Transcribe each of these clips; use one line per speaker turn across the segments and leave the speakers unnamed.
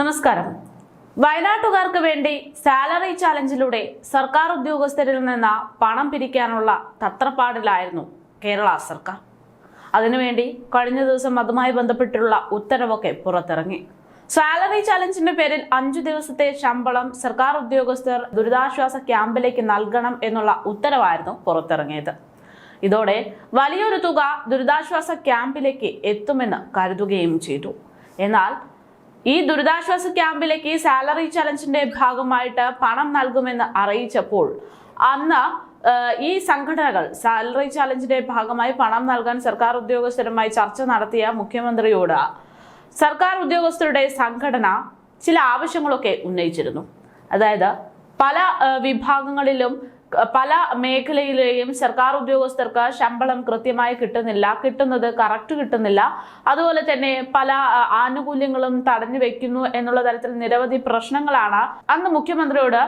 നമസ്കാരം. വയനാട്ടുകാർക്ക് വേണ്ടി സാലറി ചാലഞ്ചിലൂടെ സർക്കാർ ഉദ്യോഗസ്ഥരിൽ നിന്ന് പണം പിരിക്കാനുള്ള തത്രപ്പാടിലായിരുന്നു കേരള സർക്കാർ. അതിനുവേണ്ടി കഴിഞ്ഞ ദിവസം അതുമായി ബന്ധപ്പെട്ടുള്ള ഉത്തരവൊക്കെ പുറത്തിറങ്ങി. സാലറി ചാലഞ്ചിന്റെ പേരിൽ അഞ്ചു ദിവസത്തെ ശമ്പളം സർക്കാർ ഉദ്യോഗസ്ഥർ ദുരിതാശ്വാസ ക്യാമ്പിലേക്ക് നൽകണം എന്നുള്ള ഉത്തരവായിരുന്നു പുറത്തിറങ്ങിയത്. ഇതോടെ വലിയൊരു തുക ദുരിതാശ്വാസ ക്യാമ്പിലേക്ക് എത്തുമെന്ന് കരുതുകയും ചെയ്തു. എന്നാൽ ഈ ദുരിതാശ്വാസ ക്യാമ്പിലേക്ക് സാലറി ചലഞ്ചിന്റെ ഭാഗമായിട്ട് പണം നൽകുമെന്ന് അറിയിച്ചപ്പോൾ അന്ന് ഈ സംഘടനകൾ സാലറി ചലഞ്ചിന്റെ ഭാഗമായി പണം നൽകാൻ സർക്കാർ ഉദ്യോഗസ്ഥരുമായി ചർച്ച നടത്തിയ മുഖ്യമന്ത്രിയോട് സർക്കാർ ഉദ്യോഗസ്ഥരുടെ സംഘടന ചില ആവശ്യങ്ങളൊക്കെ ഉന്നയിച്ചിരുന്നു. അതായത് പല വിഭാഗങ്ങളിലും പല മേഖലയിലെയും സർക്കാർ ഉദ്യോഗസ്ഥർക്ക് ശമ്പളം കൃത്യമായി കിട്ടുന്നില്ല. കിട്ടുന്നത് കറക്റ്റ് കിട്ടുന്നില്ല. അതുപോലെ തന്നെ പല ആനുകൂല്യങ്ങളും തടഞ്ഞു വെക്കുന്നു എന്നുള്ള തരത്തിൽ നിരവധി പ്രശ്നങ്ങളാണ് അന്ന് മുഖ്യമന്ത്രിയോട്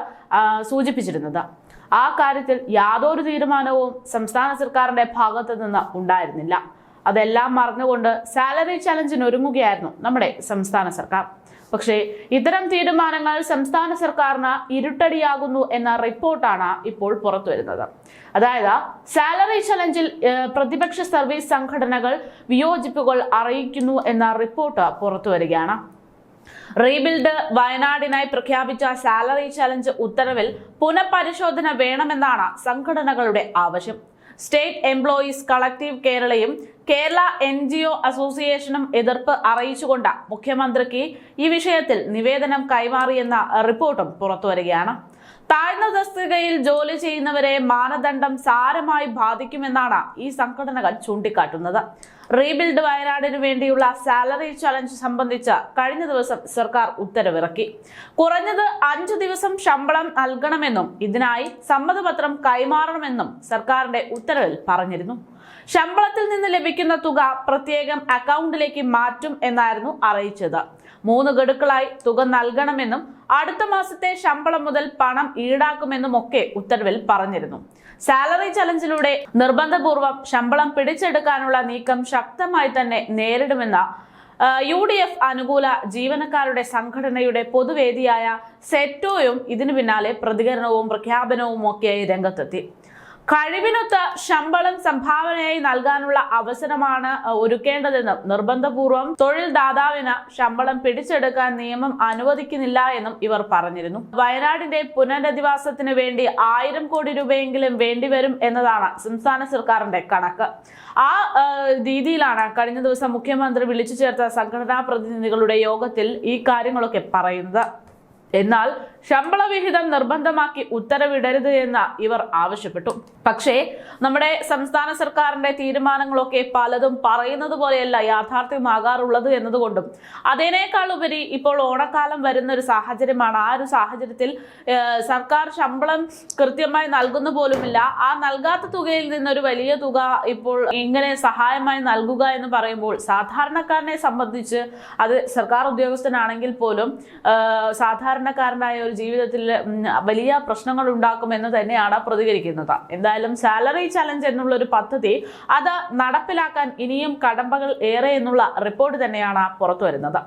സൂചിപ്പിച്ചിരുന്നത്. ആ കാര്യത്തിൽ യാതൊരു തീരുമാനവും സംസ്ഥാന സർക്കാരിന്റെ ഭാഗത്തു നിന്ന് ഉണ്ടായിരുന്നില്ല. അതെല്ലാം മറന്നുകൊണ്ട് സാലറി ചലഞ്ചിന് ഒരുങ്ങുകയായിരുന്നു നമ്മുടെ സംസ്ഥാന സർക്കാർ. പക്ഷേ ഇത്തരം തീരുമാനങ്ങൾ സംസ്ഥാന സർക്കാരിന് ഇരുട്ടടിയാകുന്നു എന്ന റിപ്പോർട്ടാണ് ഇപ്പോൾ പുറത്തു വരുന്നത് അതായത് സാലറി ചലഞ്ചിൽ പ്രതിപക്ഷ സർവീസ് സംഘടനകൾ വിയോജിപ്പുകൾ അറിയിക്കുന്നു എന്ന റിപ്പോർട്ട് പുറത്തു വരികയാണ് റീബിൽഡ് വയനാടിനായി പ്രഖ്യാപിച്ച സാലറി ചലഞ്ച് ഉത്തരവിൽ പുനഃപരിശോധന വേണമെന്നാണ് സംഘടനകളുടെ ആവശ്യം. സ്റ്റേറ്റ് എംപ്ലോയീസ് കളക്റ്റീവ് കേരളയും കേരള എൻ ജി ഒ അസോസിയേഷനും എതിർപ്പ് അറിയിച്ചുകൊണ്ട് മുഖ്യമന്ത്രിക്ക് ഈ വിഷയത്തിൽ നിവേദനം കൈമാറിയെന്ന റിപ്പോർട്ടും പുറത്തുവരികയാണ്. താഴ്ന്ന തസ്തികയിൽ ജോലി ചെയ്യുന്നവരെ മാനദണ്ഡം സാരമായി ബാധിക്കുമെന്നാണ് ഈ സംഘടനകൾ ചൂണ്ടിക്കാട്ടുന്നത്. റീബിൽഡ് വയനാടിന് വേണ്ടിയുള്ള സാലറി ചലഞ്ച് സംബന്ധിച്ച് കഴിഞ്ഞ ദിവസം സർക്കാർ ഉത്തരവിറക്കി. കുറഞ്ഞത് അഞ്ചു ദിവസം ശമ്പളം നൽകണമെന്നും ഇതിനായി സമ്മതപത്രം കൈമാറണമെന്നും സർക്കാരിന്റെ ഉത്തരവിൽ പറഞ്ഞിരുന്നു. ശമ്പളത്തിൽ നിന്ന് ലഭിക്കുന്ന തുക പ്രത്യേകം അക്കൗണ്ടിലേക്ക് മാറ്റും എന്നായിരുന്നു അറിയിച്ചത്. മൂന്ന് ഗഡുക്കളായി തുക നൽകണമെന്നും അടുത്ത മാസത്തെ ശമ്പളം മുതൽ പണം ഈടാക്കുമെന്നും ഒക്കെ ഉത്തരവിൽ പറഞ്ഞിരുന്നു. സാലറി ചലഞ്ചിലൂടെ നിർബന്ധപൂർവം ശമ്പളം പിടിച്ചെടുക്കാനുള്ള നീക്കം ശക്തമായി തന്നെ നേരിടുമെന്ന യു ഡി എഫ് അനുകൂല ജീവനക്കാരുടെ സംഘടനയുടെ പൊതുവേദിയായ സെറ്റോയും ഇതിനു പിന്നാലെ പ്രതികരണവും പ്രഖ്യാപനവും ഒക്കെയായി രംഗത്തെത്തി. കഴിവിനൊത്ത് ശമ്പളം സംഭാവനയായി നൽകാനുള്ള അവസരമാണ് ഒരുക്കേണ്ടതെന്നും നിർബന്ധപൂർവം തൊഴിൽ ദാതാവിന് ശമ്പളം പിടിച്ചെടുക്കാൻ നിയമം അനുവദിക്കുന്നില്ല എന്നും ഇവർ പറഞ്ഞിരുന്നു. വയനാടിന്റെ പുനരധിവാസത്തിന് വേണ്ടി ആയിരം കോടി രൂപയെങ്കിലും വേണ്ടിവരും എന്നതാണ് സംസ്ഥാന സർക്കാരിന്റെ കണക്ക്. ആ രീതിയിലാണ് കഴിഞ്ഞ ദിവസം മുഖ്യമന്ത്രി വിളിച്ചു ചേർത്ത സംഘടനാ പ്രതിനിധികളുടെ യോഗത്തിൽ ഈ കാര്യങ്ങളൊക്കെ പറയുന്നത്. എന്നാൽ ശമ്പള വിഹിതം നിർബന്ധമാക്കി ഉത്തരവിടരുത് എന്ന് ഇവർ ആവശ്യപ്പെട്ടു. പക്ഷേ നമ്മുടെ സംസ്ഥാന സർക്കാരിന്റെ തീരുമാനങ്ങളൊക്കെ പലതും പറയുന്നത് പോലെയല്ല യാഥാർത്ഥ്യമാകാറുള്ളത് എന്നതുകൊണ്ടും അതിനേക്കാൾ ഉപരി ഇപ്പോൾ ഓണക്കാലം വരുന്ന ഒരു സാഹചര്യമാണ്. ആ ഒരു സാഹചര്യത്തിൽ സർക്കാർ ശമ്പളം കൃത്യമായി നൽകുന്ന പോലുമില്ല. ആ നൽകാത്ത തുകയിൽ നിന്നൊരു വലിയ തുക ഇപ്പോൾ ഇങ്ങനെ സഹായമായി നൽകുക എന്ന് പറയുമ്പോൾ സാധാരണക്കാരനെ സംബന്ധിച്ച് അത് സർക്കാർ ഉദ്യോഗസ്ഥനാണെങ്കിൽ പോലും ആഹ് സാധാരണക്കാരനായ ഒരു ജീവിതത്തിൽ വലിയ പ്രശ്നങ്ങൾ ഉണ്ടാക്കുമെന്ന് തന്നെയാണ് പ്രതികരിക്കുന്നത്. എന്തായാലും സാലറി ചലഞ്ച് എന്നുള്ള ഒരു പദ്ധതി അത് നടപ്പിലാക്കാൻ ഇനിയും കടമ്പകൾ ഏറെ എന്നുള്ള റിപ്പോർട്ട് തന്നെയാണ് പുറത്തു വരുന്നത്